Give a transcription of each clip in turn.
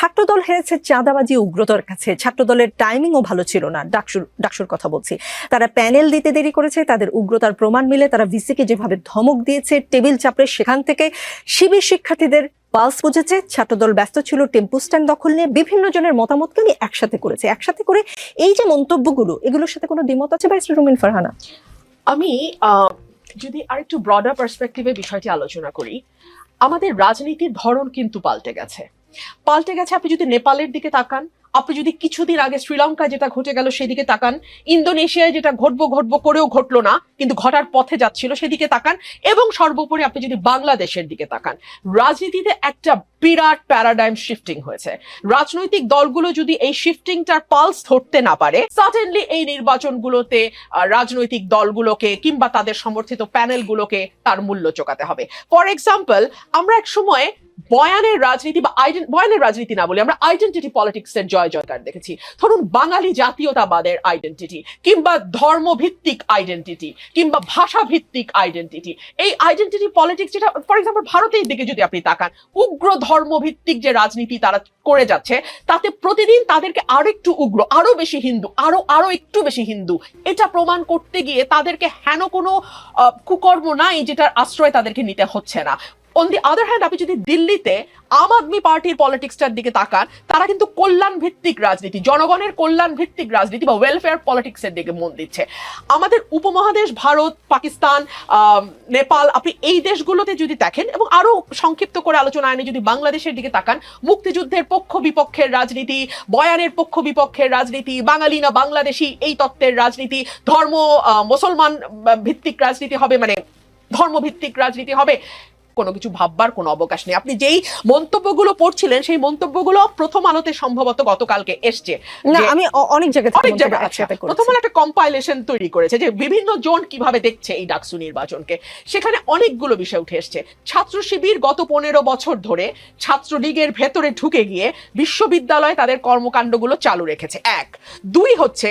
ছাত্রদল হেরেছে চাঁদাবাজি উগ্রতার কাছে। ছাত্রদলের টাইমিংও ভালো ছিল না, ডাকসুর ডাকসুর কথা বলছি। তারা প্যানেল দিতে দেরি করেছে, তাদের উগ্রতার প্রমাণ মিলে তারা ভিসিকে যেভাবে ধমক দিয়েছে, টেবিল চাপড়ে সেখান থেকে শিবির শিক্ষার্থীদের পালস বুঝেছে। ছাত্রদল ব্যস্ত ছিল, টেম্পু স্ট্যান্ড দখল নিয়ে বিভিন্ন জনের মতামতকে নিয়ে একসাথে করেছে। একসাথে করে এই যে মন্তব্যগুলো, এগুলোর সাথে কোনো দ্বিমত আছে ব্যারিস্টার রুমিন ফারহানা আমি যদি আরেকটু ব্রডার পার্সপেক্টিভে বিষয়টি আলোচনা করি, আমাদের রাজনীতির ধরন কিন্তু পাল্টে গেছে। পাল্টে গেছে, আপনি যদি নেপালের দিকে তাকান, আপনি যদি কিছুদিন আগে শ্রীলঙ্কায় যেটা ঘটে গেল সেদিকে তাকান, ইন্দোনেশিয়ায় যেটা ঘটবো ঘটবো করেও ঘটলো না, কিন্তু ঘটার পথে যাচ্ছিল সেদিকে তাকান, এবং সর্বোপরি আপনি যদি বাংলাদেশের দিকে তাকান, রাজনীতিতে একটা বিরাট প্যারাডাইম শিফটিং হয়েছে। রাজনৈতিক দলগুলো যদি এই শিফটিংটার পালস ধরতে না পারে সার্টেনলি এই নির্বাচনগুলোতে রাজনৈতিক দলগুলোকে কিংবা তাদের সমর্থিত প্যানেলগুলোকে তার মূল্য চোকাতে হবে। ফর এক্সাম্পল আমরা এক সময় বয়ানের রাজনীতি বা বয়ানের রাজনীতি না বলি আমরা আইডেন্টিটি পলিটিক্সের জয় জয়কার দেখেছি। ধরুন বাঙালি জাতীয়তাবাদের আইডেন্টিটি কিংবা ধর্মভিত্তিক আইডেন্টিটি কিংবা ভাষা ভিত্তিক আইডেন্টিটি এই আইডেন্টিটি পলিটিক্স যেটা ফর এক্সাম্পল ভারতের দিকে যদি আপনি তাকান, উগ্র ধর্মভিত্তিক যে রাজনীতি তারা করে যাচ্ছে, তাতে প্রতিদিন তাদেরকে আরও একটু উগ্র, আরও বেশি হিন্দু, আরও আরও একটু বেশি হিন্দু, এটা প্রমাণ করতে গিয়ে তাদেরকে হেন কোনো কুকর্ম নাই যেটার আশ্রয় তাদেরকে নিতে হচ্ছে না। অন দি আদার হ্যান্ড আপনি যদি দিল্লিতে আম আদমি পার্টির পলিটিক্সটার দিকে তাকান, তারা কিন্তু কল্যাণ ভিত্তিক রাজনীতি, জনগণের কল্যাণ ভিত্তিক রাজনীতি বা ওয়েলফেয়ার পলিটিক্সের দিকে মন দিচ্ছে। আমাদের উপমহাদেশ, ভারত, পাকিস্তান নেপাল, আপনি এই দেশগুলোতে যদি দেখেন এবং আরও সংক্ষিপ্ত করে আলোচনা আনে যদি বাংলাদেশের দিকে তাকান, মুক্তিযুদ্ধের পক্ষ বিপক্ষের রাজনীতি, বয়ানের পক্ষ বিপক্ষের রাজনীতি, বাঙালি না বাংলাদেশি, এই তত্ত্বের রাজনীতি, ধর্ম মুসলমান ভিত্তিক রাজনীতি হবে মানে ধর্মভিত্তিক রাজনীতি হবে কোনো কিছু ভাববার কোনো অবকাশ নেই। আপনি যেই মন্তব্যগুলো পড়ছিলেন সেই মন্তব্যগুলো প্রথম আলোতে সম্ভবত গতকালকে এসছে। না আমি অনেক জায়গা অনেক জায়গায় আছে একসাথে প্রথম আলো একটা কম্পাইলেশন তৈরি করেছে যে বিভিন্ন জন কীভাবে দেখছে এই ডাকসু নির্বাচনকে। সেখানে অনেকগুলো বিষয় উঠে এসছে। ছাত্র শিবির গত পনেরো বছর ধরে ছাত্রলীগের ভেতরে ঢুকে গিয়ে বিশ্ববিদ্যালয়ে তাদের কর্মকাণ্ডগুলো চালু রেখেছে। এক। দুই হচ্ছে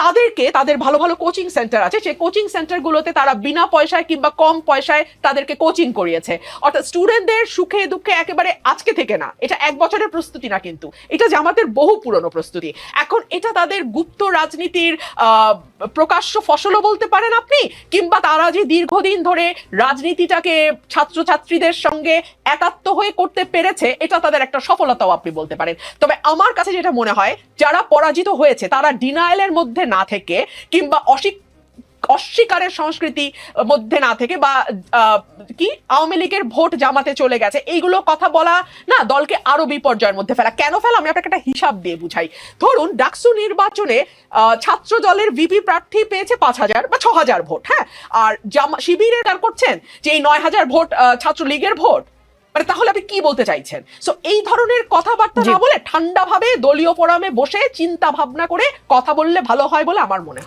তাদেরকে তাদের ভালো ভালো কোচিং সেন্টার আছে, সেই কোচিং সেন্টারগুলোতে তারা বিনা পয়সায় কিংবা কম পয়সায় তাদেরকে কোচিং করিয়েছে। অর্থাৎ স্টুডেন্টদের সুখে দুঃখে একেবারে আজকে থেকে না, এটা এক বছরের প্রস্তুতি না কিন্তু, এটা জামাতের বহু পুরনো প্রস্তুতি। এখন এটা তাদের গুপ্ত রাজনীতির প্রকাশ্য ফসলও বলতে পারেন আপনি, কিংবা তারা যে দীর্ঘদিন ধরে রাজনীতিটাকে ছাত্রছাত্রীদের সঙ্গে একাত্ম হয়ে করতে পেরেছে, এটা তাদের একটা সফলতাও আপনি বলতে পারেন। তবে আমার কাছে যেটা মনে হয়, যারা পরাজিত হয়েছে, তারা ডিনায়ালের মধ্যে না থেকে কিংবা অস্বীক অস্বীকারের সংস্কৃতি মধ্যে না থেকে বা কি, আওয়ামী লীগের ভোট জামাতে চলে গেছে, এইগুলো কথা বলা না দলকে আরও বিপর্যয়ের মধ্যে ফেলা। কেন ফেলা? আমি আপনাকে একটা হিসাব দিয়ে বুঝাই। ধরুন, ডাকসু নির্বাচনে ছাত্র দলের ভিপি প্রার্থী পেয়েছে পাঁচ হাজার বা ছ হাজার ভোট হ্যাঁ? আর জামা শিবিরের কার করছেন যে এই নয় হাজার ভোট ছাত্রলীগের ভোট মানে তাহলে আপনি কি বলতে চাইছেন সো এই ধরনের কথাবার্তা। না বলে ঠান্ডাভাবে দলীয় ফোরামে বসে চিন্তা ভাবনা করে কথা বললে ভালো হয় বলে আমার মনে হয়